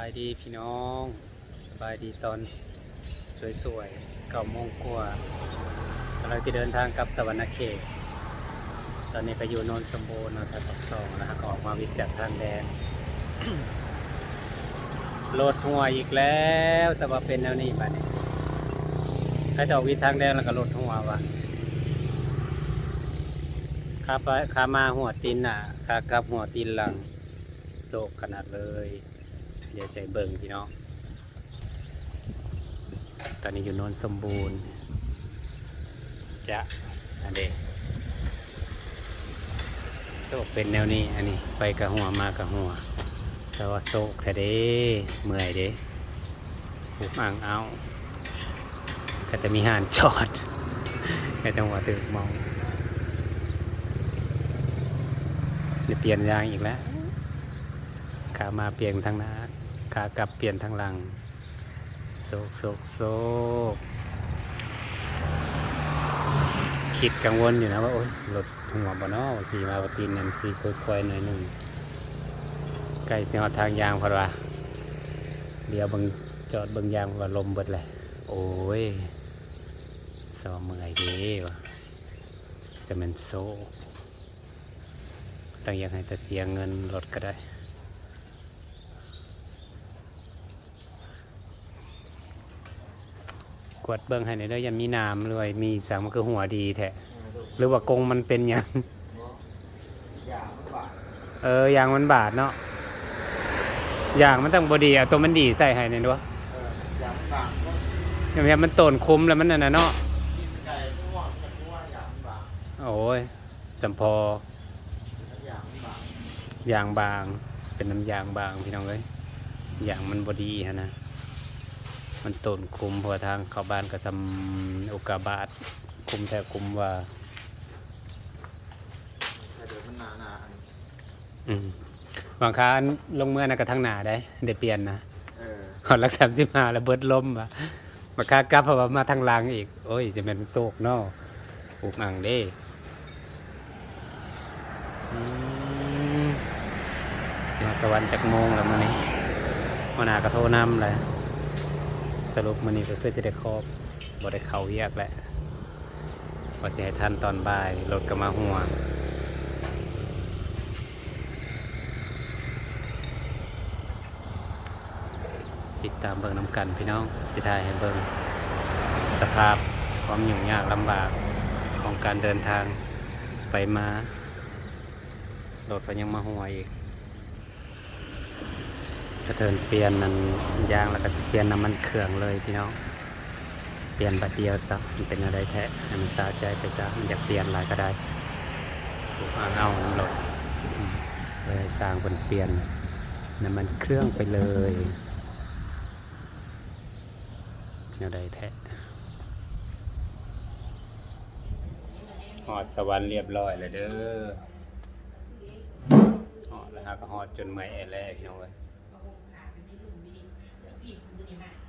ายดีพี่น้อง สบายดีตอนสวยๆเก้าโมงกว่ากำลังจะเดินทางกลับสวรรณเขต ตอนนี้ก็อยู่โนนสมบูรณ์เนาะแถวปากซองแล้วก็ออกมาวิจักทางแดนโหลดหัวอีกแล้วสว่าเป็นแนวนี้บัดนี้ถ้าจะออกวิทางแดนแล้วก็โหลดหัววะขาไปขามาหัวตีนน่ะขากลับหัวตีนหลังโศกขนาดเลย เดี๋ยวใส่เบิ่งพี่น้องตอนนี้อยู่โนนสมบูรณ์จะอันเดโศกเป็นแนวนี้อันนี้ไปกับหัวมากับหัว แต่ว่าโศกแท้เด้เมื่อยเด้หุบอ่างเอาก็จะมีหานจอดก็จังหวะตึกมองเดี๋ยวเปลี่ยนยางอีกแล้วขามาเปลี่ยนทางหน้า ขากลับเปลี่ยนทางหลังโศกโศกโศกคิดกังวลอยู่นะว่าโอ๊ยรถหัวบ่เนอขี่มาปตีนนั่นสีค่อยๆหน่อยหนึ่งใกล้สิฮอทางยางพอดว่าเดี๋ยวบังจอดเบังยางว่าลมเบิดเลยโอ้ยสอเมื่อยดีวะจะเป็นโซกตั้งอยากให้แต่เสียเงินรถก็ได้ กวดเบิ้งให้ในอยเด้อยันมีน้ำเลยมีสังมันคือหัวดีแท้หรือว่ากรงมันเป็นหยัง อย่างมันบาดเออยางมันบาดเนาะยางมันต้องบดีเอาตัวมันดีใส่ให้ในอยด้วยเอออย่างมันบาดก็อย่างเงี้ยมันโตนคุ้มแล้วมันนั่นน่ะเนาะกินไก่ก็ว่ากันอย่างมันบาดโอ้ยสัมพออย่างมันบาดยางบาง เป็นน้ำยางบางพี่น้องเอ้ยยางมันบดีฮะนะ มันโตนคุมเพอทางเข้าบ้านก็ซำโอกาบาทคุมแทบคุมว่าแต่เดี๋ยวมันหนาหนาอันอืมบางครั้งลงเมื่อนะกระทั่งหนาได้ได้เปลี่ยนนะเออหอดรักสามสิบห้าแล้วเบิดลมอะมาคากลับเพราะว่ามาทางหลังอีก โอ้ย จะเป็นโศกเนาะอุกอังเด้อืมสิมาสวรรค์จากโมงแล้วมื้อนี้วันหน้าก็โทรนำแหละ สรุปมื้อนี้ก็คือจะได้ครบบได้เขาเวียกแหละว่าจะให้ทันตอนบ่ายรถก็มาห่วงติดตามเบิ่งน้ำกันพี่น้องสิถ่ายให้เบิ่งสภาพความยุ่งยากลำบากของการเดินทางไปมารถก็ยังมาหัวอีก จะเทินเปลี่ยนนันยางแล้วก็จะเปลี่ยนน้ำมันเครื่องเลยพี่น้อง เปลี่ยนบัดเดียวซะมันเป็นอะไรแท้ให้มันสาใจไปซะมันอยากเปลี่ยนหลายก็ได้ถูกอ่างเอาน้ำรถอืมเลยสร้างคนเปลี่ยนน้ำมันเครื่องไปเลยแนวใดแท้หอดสวรรค์เรียบร้อยเลยเด้อหอดแล้วฮะก็หอดจนเมื่อยแอร์แล้วพี่น้องเอ้ย Dùng đi, sửa.